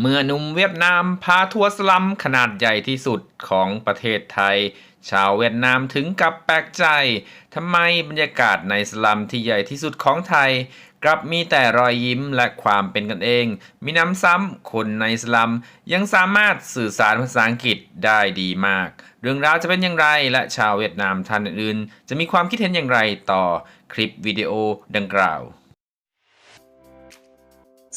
เมื่อหนุ่มเวียดนามพาทัวร์สลัมขนาดใหญ่ที่สุดของประเทศไทย ชาวเวียดนามถึงกับแปลกใจทำไมบรรยากาศในสลัมที่ใหญ่ที่สุดของไทย กลับมีแต่รอยยิ้มและความเป็นกันเอง มีน้ำซ้ำคนในสลัมยังสามารถสื่อสารภาษาอังกฤษได้ดีมาก เรื่องราวจะเป็นอย่างไรและชาวเวียดนามท่านอื่น จะมีความคิดเห็นอย่างไรต่อคลิปวิดีโอดังกล่าว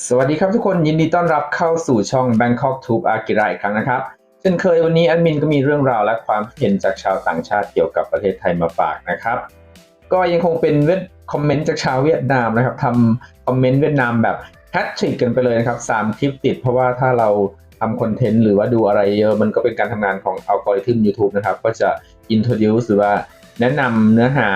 สวัสดีครับทุกคนยินดีต้อนรับเข้าสู่ช่อง Bangkok Tube อากิระอีกครั้งนะครับเช่นเคยวันนี้แอดมินก็มีเรื่องราวและความเห็นจากชาวต่างชาติเกี่ยวกับประเทศไทยมาฝากนะครับ ก็ยังคงเป็นเวทคอมเมนต์จากชาวเวียดนามนะครับทำคอมเมนต์เวียดนามแบบแฮตทริกกันไปเลยนะครับสามคลิปติด เพราะว่าถ้าเราทำคอนเทนต์หรือว่าดูอะไรเยอะมันก็เป็นการทำงานของอัลกอริทึม YouTube นะครับก็จะ introduce หรือว่าแนะนำเนื้อหา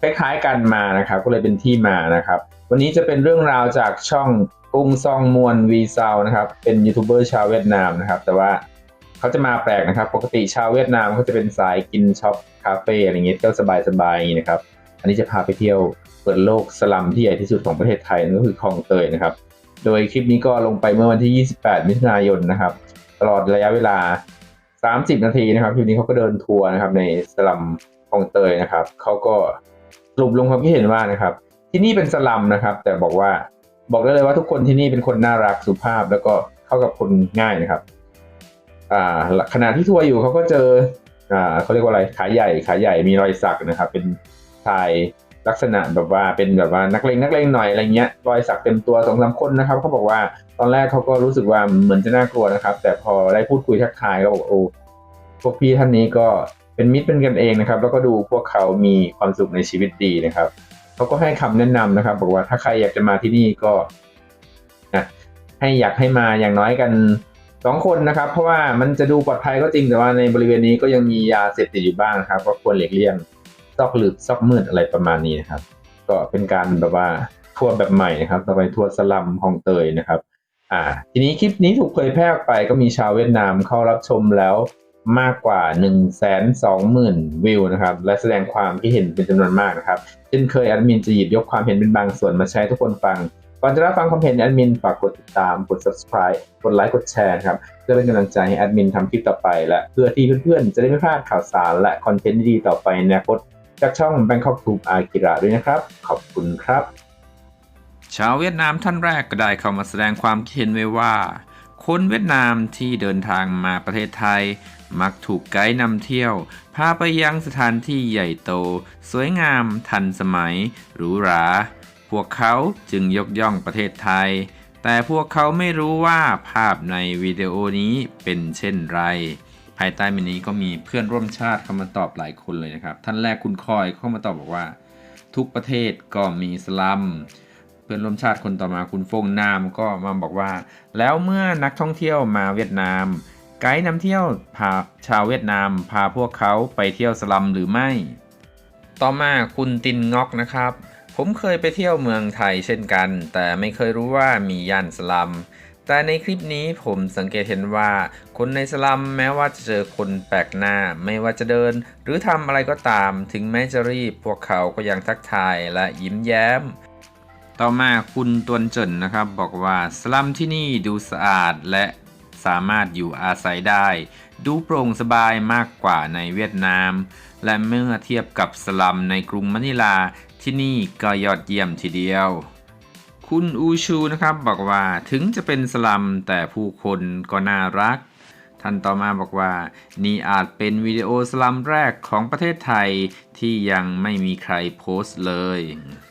คล้ายๆกันมานะครับก็เลยเป็นที่มานะครับ วันนี้จะเป็นเรื่องราวจากช่องกุ้งซองมวนวีซาวนะครับ เป็นยูทูบเบอร์ชาวเวียดนามนะครับ แต่ว่าเขาจะมาแปลกนะครับ ปกติชาวเวียดนามเขาจะเป็นสายกินช็อปคาเฟ่อะไรเงี้ยเที่ยวสบายๆอย่างนี้นะครับ อันนี้จะพาไปเที่ยวเปิดโลกสลัมที่ใหญ่ที่สุดของประเทศไทยนั่นก็คือคลองเตยนะครับ โดยคลิปนี้ก็ลงไปเมื่อวันที่ 28 มิถุนายนนะครับ ตลอดระยะเวลา 30 นาทีนะครับคลิปนี้เขาก็เดินทัวร์นะครับในสลัมคลองเตยนะครับเขาก็สรุปลงความคิดเห็นว่านะครับ ที่นี่เป็นสลัมนะครับ แต่บอกว่าบอกได้เลยว่าทุกคนที่นี่เป็นคนน่ารักสุภาพแล้วก็เข้ากับคนง่ายนะครับ อ่าขณะที่ทัวร์อยู่เขาก็เจอ อ่าเขาเรียกว่าอะไรขาใหญ่ขาใหญ่มีรอยสักนะครับ เป็นชายลักษณะแบบว่าเป็นแบบว่านักเลงนักเลงหน่อยอะไรเงี้ยรอยสักเต็มตัวสองสามคนนะครับเขาบอกว่าตอนแรกเขาก็รู้สึกว่าเหมือนจะน่ากลัวนะครับ แต่พอได้พูดคุยทักทายก็บอกโอ้พวกพี่ท่านนี้ก็เป็นมิตรเป็นกันเองนะครับ แล้วก็ดูพวกเขามีความสุขในชีวิตดีนะครับ เขาก็ให้คำแนะนำนะครับ บอกว่าถ้าใครอยากจะมาที่นี่ก็นะให้อยากให้มาอย่างน้อยกันสองคนนะครับ เพราะว่ามันจะดูปลอดภัยก็จริงแต่ว่าในบริเวณนี้ก็ยังมียาเสพติดอยู่บ้างครับ ก็ควรหลีกเลี่ยงซอกหลืบซอกมืดอะไรประมาณนี้นะครับ ก็เป็นการแบบว่าทัวร์แบบใหม่นะครับต่อไปทัวร์สลัมของเตยนะครับ อ่า ทีนี้คลิปนี้ถูกเผยแพร่ออกไปก็มีชาวเวียดนามเข้ารับชมแล้ว มากกว่า 1 2 0 0 0 0 วิวนะครับ และแสดงความคิดเห็นเป็นจำนวนมากนะครับเช่นเคยแอดมินจะหยิบยกความเห็นเป็นบางส่วนมาแชร์ให้ทุกคนฟัง ก่อนจะรับฟังความเห็นแอดมินฝากกดติดตามกด subscribe กดไลค์กดแชร์ครับ เพื่อเป็นกำลังใจให้แอดมินทำคลิปต่อไป และเพื่อที่เพื่อนๆ จะได้ไม่พลาดข่าวสาร และคอนเทนต์ดีๆต่อไปในอนาคตจากช่อง Bangkok Tube อากิระด้วยนะครับ ขอบคุณครับ ชาวเวียดนามท่านแรกก็ได้เข้ามาแสดงความคิดเห็นไว้ว่า คนเวียดนามที่เดินทางมาประเทศไทย มักถูกไกด์นำเที่ยว พาไปยังสถานที่ใหญ่โต สวยงาม ทันสมัย หรูหรา พวกเขาจึงยกย่องประเทศไทย แต่พวกเขาไม่รู้ว่าภาพในวิดีโอนี้เป็นเช่นไร ภายใต้เมนนี้ก็มีเพื่อนร่วมชาติเข้ามาตอบหลายคนเลยนะครับ ท่านแรกคุณคอยเข้ามาตอบบอกว่า ทุกประเทศก็มีสลัม เพื่อนร่วมชาติคนต่อมาคุณฟงนามก็มาบอกว่า แล้วเมื่อนักท่องเที่ยวมาเวียดนาม ไกด์นำเที่ยวพาชาวเวียดนาม พาพวกเขาไปเที่ยวสลัมหรือไม่ ต่อมาคุณตินงอกนะครับ ผมเคยไปเที่ยวเมืองไทยเช่นกัน แต่ไม่เคยรู้ว่ามีย่านสลัมแต่ในคลิปนี้ผมสังเกตเห็นว่า คนในสลัมแม้ว่าจะเจอคนแปลกหน้า ไม่ว่าจะเดิน หรือทำอะไรก็ตาม ถึงแม้จะรีบ พวกเขาก็ยังทักทายและยิ้มแย้ม ต่อมาคุณตวนเจินนะครับบอกว่าสลัมที่นี่ดูสะอาดและสามารถอยู่อาศัยได้ ดูโปร่งสบายมากกว่าในเวียดนาม และเมื่อเทียบกับสลัมในกรุงมะนิลาที่นี่ก็ยอดเยี่ยมทีเดียว คุณอูชูนะครับบอกว่าถึงจะเป็นสลัมแต่ผู้คนก็น่ารัก ท่านต่อมาบอกว่า นี่อาจเป็นวิดีโอสลัมแรกของประเทศไทยที่ยังไม่มีใครโพสต์เลย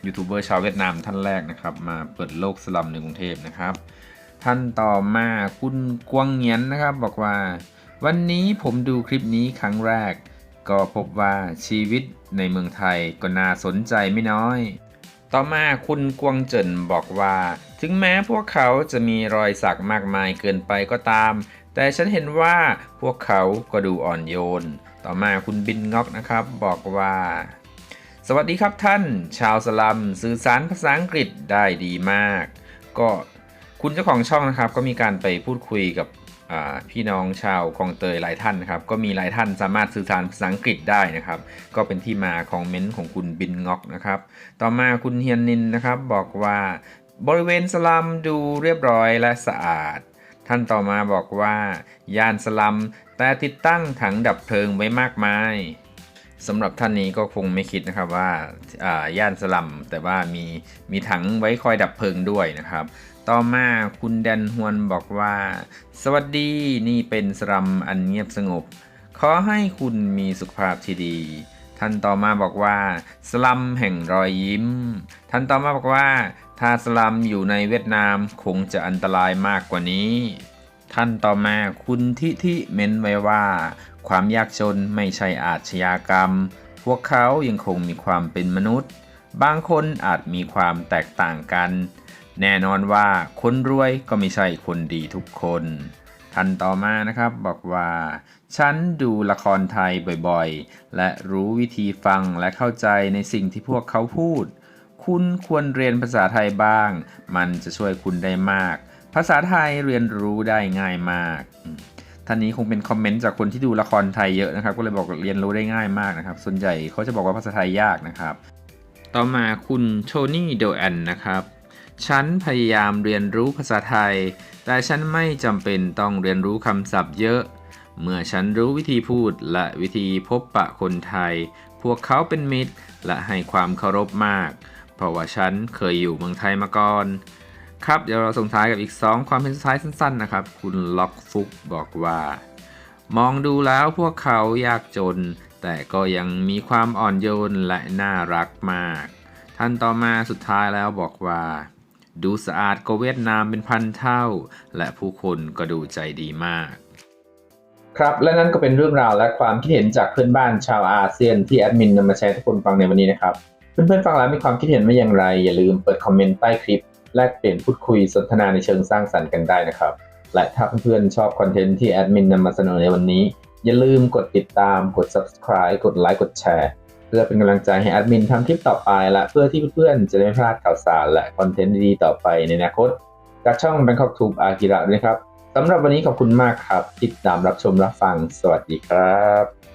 ยูทูบเบอร์ชาวเวียดนามท่านแรกนะครับ มาเปิดโลกสลัมในกรุงเทพนะครับ ท่านต่อมาคุณกวางเงียนนะครับบอกว่า วันนี้ผมดูคลิปนี้ครั้งแรก ก็พบว่าชีวิตในเมืองไทยก็น่าสนใจไม่น้อยต่อมาคุณกวางเจินบอกว่า ถึงแม้พวกเขาจะมีรอยสักมากมายเกินไปก็ตาม แต่ฉันเห็นว่าพวกเขาก็ดูอ่อนโยน ต่อมาคุณบินงอกนะครับ บอกว่า สวัสดีครับท่าน ชาวสลัมสื่อสารภาษาอังกฤษได้ดีมาก ก็คุณเจ้าของช่องนะครับ ก็มีการไปพูดคุยกับพี่น้องชาวคลองเตยหลายท่านนะครับ ก็มีหลายท่านสามารถสื่อสารภาษาอังกฤษได้นะครับ ก็เป็นที่มาของเม้นต์ของคุณบินงอกนะครับ ต่อมาคุณเฮียนนินนะครับ บอกว่า บริเวณสลัมดูเรียบร้อยและสะอาด ท่านต่อมาบอกว่าย่านสลัม แต่ติดตั้งถังดับเพลิงไว้มากมายสำหรับท่านนี้ก็คงไม่คิดนะครับว่าอ่าย่านสลัม แต่ว่ามีมีถังไว้คอยดับเพลิงด้วยนะครับ ต่อมาคุณแดนฮวนบอกว่า สวัสดีนี่เป็นสลัมอันเงียบสงบ ขอให้คุณมีสุขภาพที่ดี ท่านต่อมาบอกว่า สลัมแห่งรอยยิ้ม ท่านต่อมาบอกว่า ถ้าสลัมอยู่ในเวียดนามคงจะอันตรายมากกว่านี้ ท่านต่อมาคุณทิทิเม้นไว้ว่า ความยากจนไม่ใช่อาชญากรรม พวกเขายังคงมีความเป็นมนุษย์ บางคนอาจมีความแตกต่างกัน แน่นอนว่าคนรวยก็ไม่ใช่คนดีทุกคน ท่านต่อมานะครับบอกว่า ฉันดูละครไทยบ่อยๆ และรู้วิธีฟังและเข้าใจในสิ่งที่พวกเขาพูด คุณควรเรียนภาษาไทยบ้าง มันจะช่วยคุณได้มาก ภาษาไทยเรียนรู้ได้ง่ายมากท่านนี้คงเป็นคอมเมนต์จากคนที่ดูละครไทยเยอะนะครับ ก็เลยบอกเรียนรู้ได้ง่ายมากนะครับ ส่วนใหญ่เขาจะบอกว่าภาษาไทยยากนะครับ ต่อมาคุณโทนี่โดแอนนะครับ ฉันพยายามเรียนรู้ภาษาไทย แต่ฉันไม่จำเป็นต้องเรียนรู้คำศัพท์เยอะ เมื่อฉันรู้วิธีพูดและวิธีพบปะคนไทย พวกเขาเป็นมิตรและให้ความเคารพมาก เพราะว่าฉันเคยอยู่เมืองไทยมาก่อน ครับ เดี๋ยวเราส่งท้ายกับอีก 2 ความเห็นสุดท้ายสั้น ๆ นะครับ คุณล็อกฟุกบอกว่า มองดูแล้วพวกเขายากจน แต่ก็ยังมีความอ่อนโยนและน่ารักมาก ท่านต่อมาสุดท้ายแล้วบอกว่า ดูสะอาดกว่าเวียดนามเป็นพันเท่า และผู้คนก็ดูใจดีมาก ครับและนั่นก็เป็นเรื่องราวและความคิดเห็นจากเพื่อนบ้านชาวอาเซียนที่แอดมินนำมาแชร์ทุกคนฟังในวันนี้นะครับ เพื่อนๆฟังแล้วมีความคิดเห็นว่าอย่างไร อย่าลืมเปิดคอมเมนต์ใต้คลิปแลกเปลี่ยนพูดคุยสนทนาในเชิงสร้างสรรค์กันได้นะครับ และถ้าเพื่อนๆชอบคอนเทนต์ที่แอดมินนำมาเสนอในวันนี้ อย่าลืมกดติดตามกด subscribe กดไลค์กดแชร์ พื่อเป็นกำลังใจให้แอดมินทำคลิปต่อไปและเพื่อที่เพื่อนๆ จะได้ไม่พลาดข่าวสารและคอนเทนต์ดีๆต่อไปในอนาคต จากช่อง Bangkok Tube อากิระด้วยนะครับสำหรับวันนี้ขอบคุณมากครับ ติดตามรับชมรับฟัง สวัสดีครับ